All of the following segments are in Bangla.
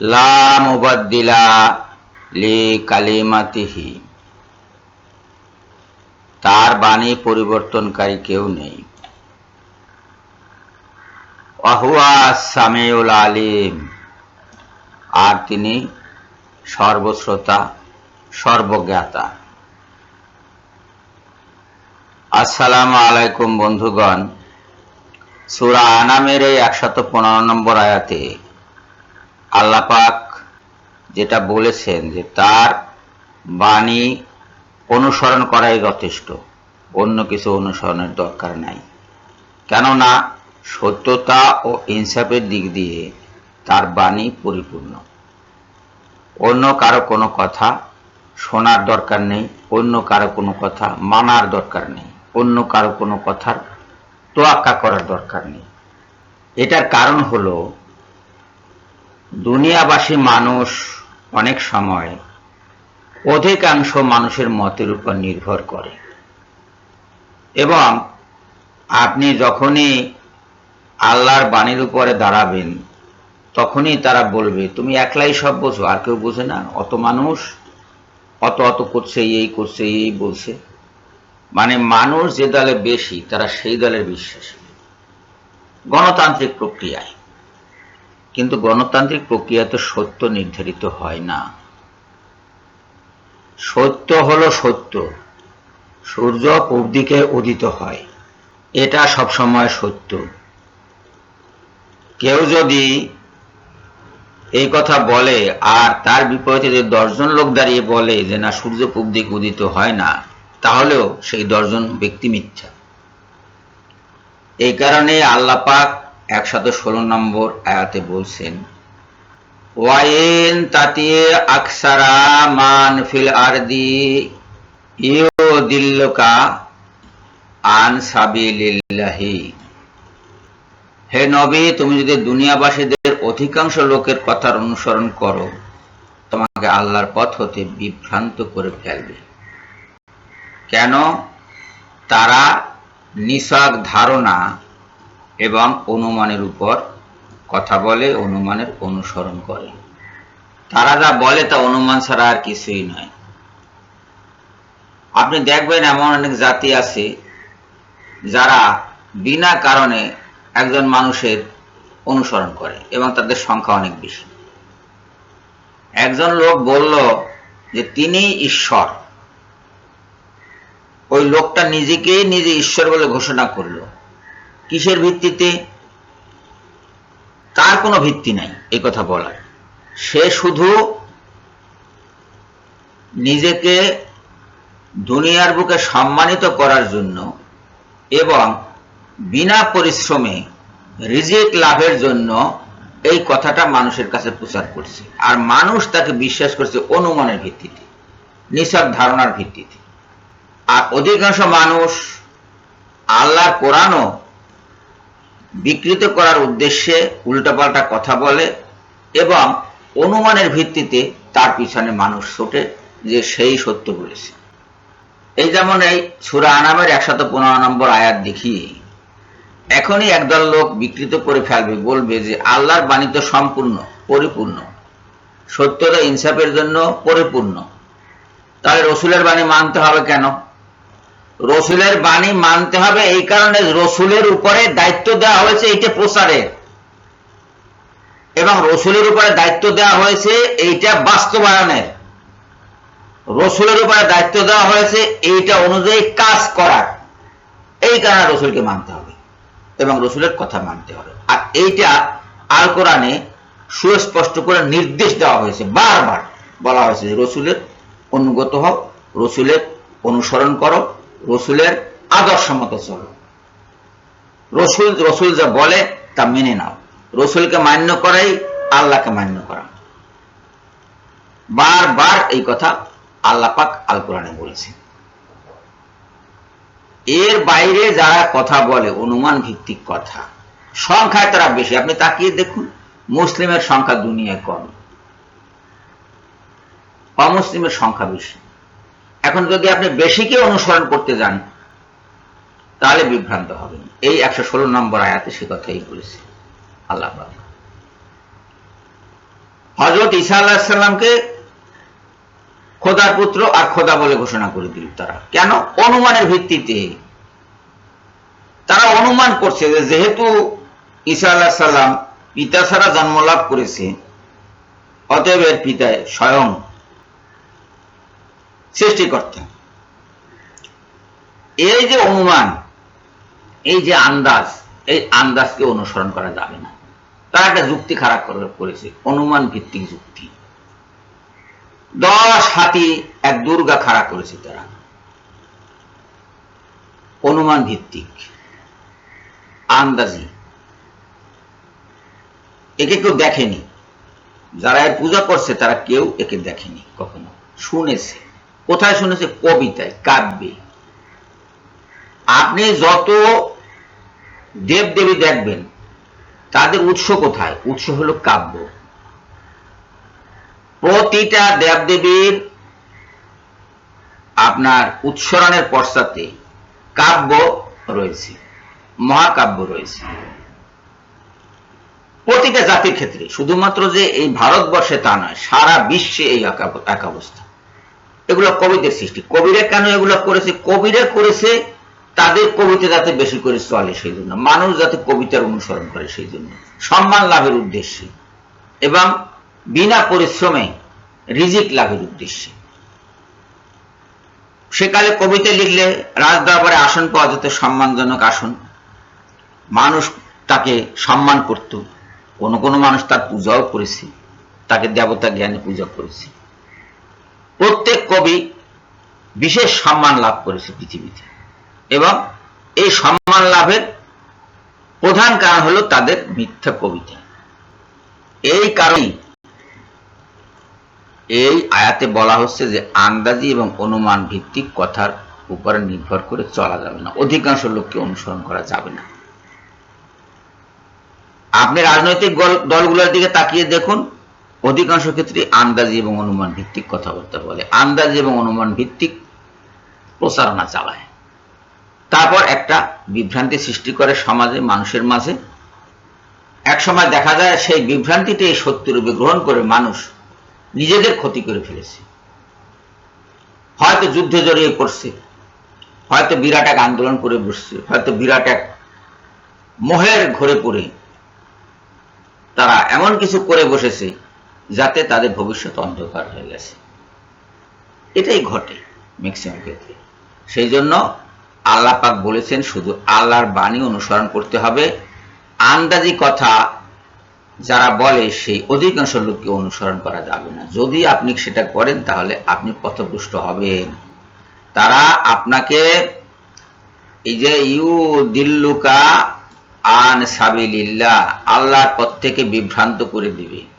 লা লি তার বাণী পরিবর্তনকারী কেউ নেই। অহুয়া সামেউল আলিম। আর তিনি সর্বশ্রোতা, সর্বজ্ঞাতা। আসসালামু আলাইকুম বন্ধুগণ। সুরা আনামের এই একশত পনেরো নম্বর আয়াতে আল্লাপাক যেটা বলেছেন যে তার বাণী অনুসরণ করাই যথেষ্ট, অন্য কিছু অনুসরণের দরকার নাই। কেননা সত্যতা ও ইনসাফের দিক দিয়ে তার বাণী পরিপূর্ণ। অন্য কারও কোনো কথা শোনার দরকার নেই, অন্য কারও কোনো কথা মানার দরকার নেই, অন্য কারও কোনো কথার তোয়াক্কা করার দরকার নেই। এটার কারণ হলো দুনিয়াবাসী মানুষ অনেক সময় অধিকাংশ মানুষের মতের উপর নির্ভর করে। এবং আপনি যখনই আল্লাহর বাণীর উপরে দাঁড়াবেন, তখনই তারা বলবে, তুমি একলাই সব বোঝো, আর কেউ বোঝে না। অত মানুষ, অত অত করছে, এই করছে, এই বলছে। মানে মানুষ যে দলে বেশি, তারা সেই দলের বিশ্বাসী। গণতান্ত্রিক প্রক্রিয়ায়। কিন্তু গণতান্ত্রিক প্রক্রিয়া তো সত্য নির্ধারিত হয় না। সত্য হলো সত্য। সূর্য পূব দিকে উদিত হয়। এটা সবসময় সত্য। কেউ যদি এই কথা বলে আর তার বিপরীতে যদি দশজন লোক দাঁড়িয়ে বলে যে না, সূর্য পূব দিকে উদিত হয় না, তাহলেও সেই দশজন ব্যক্তি মিথ্যা। এই কারণে আল্লাপাক একশত ষোলো নম্বর আয়াতে বলছেন, ওয়াইন তাতিয়ে আকসারা মান ফিল ইউ দিল্লকা আন হে নবী, তুমি যদি দুনিয়াবাসীদের অধিকাংশ লোকের কথার অনুসরণ করো, তোমাকে আল্লাহর পথ হতে বিভ্রান্ত করে ফেলবে। কেন? তারা নিসক ধারণা এবং অনুমানের উপর কথা বলে, অনুমানের অনুসরণ করে। তারা যা বলে তা অনুমান ছাড়া আর কিছুই নয়। আপনি দেখবেন এমন অনেক জাতি আছে যারা বিনা কারণে একজন মানুষের অনুসরণ করে এবং তাদের সংখ্যা অনেক বেশি। একজন লোক বলল যে, তিনি ঈশ্বর। ওই লোকটা নিজেকে নিজে ঈশ্বর বলে ঘোষণা করল। কিসের ভিত্তিতে? তার কোনো ভিত্তি নাই এই কথা বলার। সে শুধু নিজেকে দুনিয়ার বুকে সম্মানিত করার জন্য এবং বিনা পরিশ্রমে রিজিক লাভের জন্য এই কথাটা মানুষের কাছে প্রচার করছে। আর মানুষ তাকে বিশ্বাস করছে অনুমানের ভিত্তিতে নিসব ধারণার ভিত্তিতে। আর অধিকাংশ মানুষ আল্লাহর কোরআনও বিকৃত করার উদ্দেশ্যে উল্টাপাল্টা কথা বলে এবং অনুমানের ভিত্তিতে তার পিছনে মানুষ ছোটে, যে সেই সত্য বলেছে। এই যেমন এই সুরা আনামের একশত পনেরো নম্বর আয়াত দেখি এখনই একদল লোক বিকৃত করে ফেলবে, বলবে যে আল্লাহর বাণী তো সম্পূর্ণ, পরিপূর্ণ। সত্যতা ইনসাফের জন্য পরিপূর্ণ। তাহলে রসুলের বাণী মানতে হবে কেন? রসুলের বাণী মানতে হবে, এই কারণে রসুলের উপরে দায়িত্ব দেওয়া হয়েছে, এইটা প্রচারের এবং রসুলের উপরে দায়িত্ব দেওয়া হয়েছে, এইটা বাস্তবায়নের। রসুলের উপরে দায়িত্ব দেওয়া হয়েছে, এইটা অনুযায়ী কাজ করার। এই কারণে রসুলকে মানতে হবে, এবং রসুলের কথা মানতে হবে। আর এইটা আল কোরআনে সুস্পষ্ট করে নির্দেশ দেওয়া হয়েছে, বারবার বলা হয়েছে রসুলের অনুগত হও, রসুলের অনুসরণ করো রসুলের আদর্শ মতো চলো। রসুল রসুল যা বলে, তা মেনে নাও। রসুলকে মান্য করাই, আল্লাহকে মান্য করা। বারবার এই কথা আল্লাপাক আল কোরআনে বলেছে এর বাইরে যারা কথা বলে অনুমান ভিত্তিক কথা সংখ্যায় তারা বেশি। আপনি তাকিয়ে দেখুন, মুসলিমের সংখ্যা দুনিয়ায় কম। অমুসলিমের সংখ্যা বেশি। এখন যদি আপনি বেশিকে অনুসরণ করতে যান, তাহলে বিভ্রান্ত হবেন। এই একশো ষোলো নম্বর আয়াতে সে কথাই বলেছে। আল্লাহ হজরত ঈসা আল্লাহামকে খোদার পুত্র আর খোদা বলে ঘোষণা করে দিল তারা। কেন? অনুমানের ভিত্তিতে। তারা অনুমান করছে যে যেহেতু ঈসা আল্লাহ সাল্লাম পিতা ছাড়া জন্ম লাভ করেছে, অতএব এর পিতায় স্বয়ং সৃষ্টিকর্তা এই যে অনুমান, এই যে আন্দাজ, এই আন্দাজকে অনুসরণ করা যাবে না। তারা একটা যুক্তি খারাপ করেছে, অনুমান ভিত্তিক যুক্তি। দশ হাতি এক দুর্গা খাড়া করেছে তারা। অনুমান ভিত্তিক, আন্দাজি। একে কেউ দেখেনি। যারা এর পূজা করছে, তারা কেউ একে দেখেনি কখনো। শুনেছে। কোথায় শুনেছে? কবিতায়, কাব্যে। আপনি যত দেব দেবী দেখবেন, তাদের উৎস কোথায়? উৎস হলো কাব্য। প্রতিটা দেবদেবীর আপনার উৎসরণের পশ্চাতে কাব্য রয়েছে, মহাকাব্য রয়েছে। প্রতিটা জাতির ক্ষেত্রে, শুধুমাত্র যে এই ভারতবর্ষে তা নয়, সারা বিশ্বে এই এক অবস্থা এগুলো কবিদের সৃষ্টি। কবিরা কেন এগুলো করেছে? কবিরা করেছে তাদের কবিতা যাতে বেশি করে চলে সেই জন্য মানুষ যাতে কবিতার অনুসরণ করে সেই জন্য সম্মান লাভের উদ্দেশ্যে এবং বিনা পরিশ্রমে রিজিক লাভের উদ্দেশ্যে। সেকালে কবিতা লিখলে রাজদরবারে আসন পাওয়া যেত, সম্মানজনক আসন। মানুষ তাকে সম্মান করত। কোনো কোনো মানুষ তার পূজাও করেছে। তাকে দেবতা জ্ঞানে পূজা করেছে। প্রত্যেক কবি বিশেষ সম্মান লাভ করেছে পৃথিবীতে। এবং এই সম্মান লাভের প্রধান কারণ হলো তাদের মিথ্যা কবিতা। এই কারণেই এই আয়াতে বলা হচ্ছে যে আন্দাজি এবং অনুমান ভিত্তিক কথার উপরে নির্ভর করে চলা যাবে না। অধিকাংশ লোককে অনুসরণ করা যাবে না। আপনি রাজনৈতিক দলগুলোর দিকে তাকিয়ে দেখুন অধিকাংশ ক্ষেত্রে আন্দাজি এবং অনুমান ভিত্তিক কথাবার্তা বলে। আন্দাজি এবং অনুমান ভিত্তিক প্রচারণা চালায়। তারপর একটা বিভ্রান্তি সৃষ্টি করে সমাজে, মানুষের মাঝে। এক সময় দেখা যায় সেই বিভ্রান্তিটি সত্যরূপে গ্রহণ করে মানুষ নিজেদের ক্ষতি করে ফেলেছে। হয়তো যুদ্ধে জড়িয়ে পড়ছে, হয়তো বিরাট এক আন্দোলন করে বসছে, হয়তো বিরাট এক মোহের ঘরে পড়ে তারা এমন কিছু করে বসেছে যাতে তাদের ভবিষ্যৎ অন্ধকার হয়ে গেছে। এটাই ঘটে ম্যাক্সিমাম ক্ষেত্রে। সেই জন্য আল্লাহ পাক বলেছেন, শুধু আল্লাহর বাণী অনুসরণ করতে হবে। আন্দাজি কথা যারা বলে, সেই অধিকাংশ লোককে অনুসরণ করা যাবে না। যদি আপনি সেটা করেন, তাহলে আপনি পথভ্রষ্ট হবেন। তারা আপনাকে, এই যে, ইউ দিল্লুকা আন সাবিল্লাহ আল্লাহর পথ থেকে বিভ্রান্ত করে দিবে।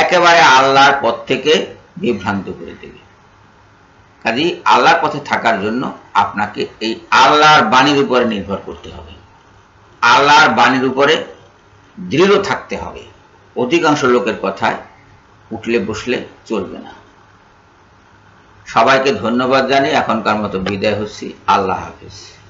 একেবারে আল্লাহর পথ থেকে বিভ্রান্ত করে দেবে। কাজী আল্লাহর পথে থাকার জন্য আপনাকে এই আল্লাহর বাণীর উপরে নির্ভর করতে হবে। আল্লাহর বাণীর উপরে দৃঢ় থাকতে হবে। অধিকাংশ লোকের কথায় উঠলে বসলে চলবে না। সবাইকে ধন্যবাদ জানিয়ে এখনকার মতো বিদায় হচ্ছি। আল্লাহ হাফিজ।